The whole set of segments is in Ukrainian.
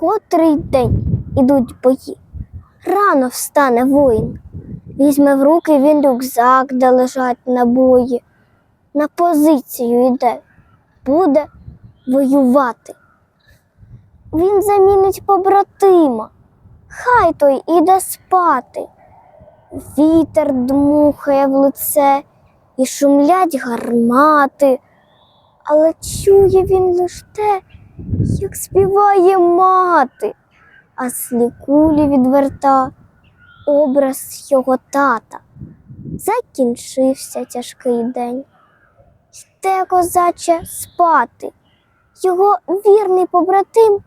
Котрий день ідуть бої. Рано встане воїн. Візьме в руки він рюкзак, де лежать набої. На позицію йде, буде воювати. Він замінить побратима, хай той іде спати. Вітер дмухає в лице і шумлять гармати, але чує він лиш те, як співає мати, а злі кулі відверта образ його тата. Закінчився тяжкий день. Йде козаче спати, його вірний побратим,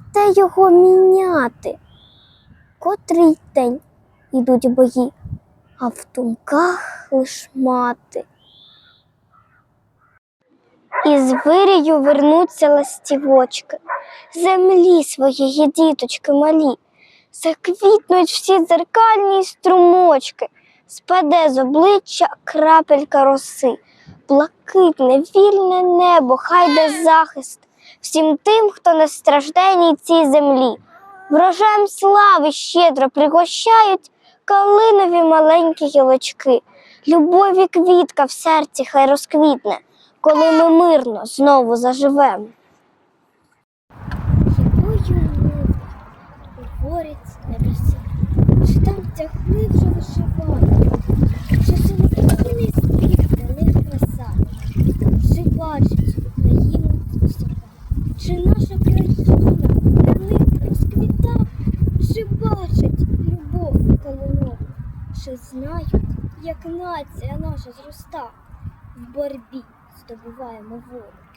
йде його міняти. Котрий день ідуть бої, а в думках лиш мати. Із вирію вернуться ластівочки, землі своєї діточки малі, заквітнуть всі дзеркальні струмочки, спаде з обличчя крапелька роси, блакитне, вільне небо, хай де захист всім тим, хто на стражденній цій землі. Врожаєм слави щедро пригощають калинові маленькі гілочки. Любові квітка в серці хай розквітне, коли ми мирно знову заживемо. Якою мовою говорять небеса, чи там тягли вже вишивати, чи солов'їний спів для них краса, чи бачить Україну звісяка, чи наша країна для них розквіта, чи бачать любов колонову, чи знають, як нація наша зроста, в боротьбі здобуваємо волю.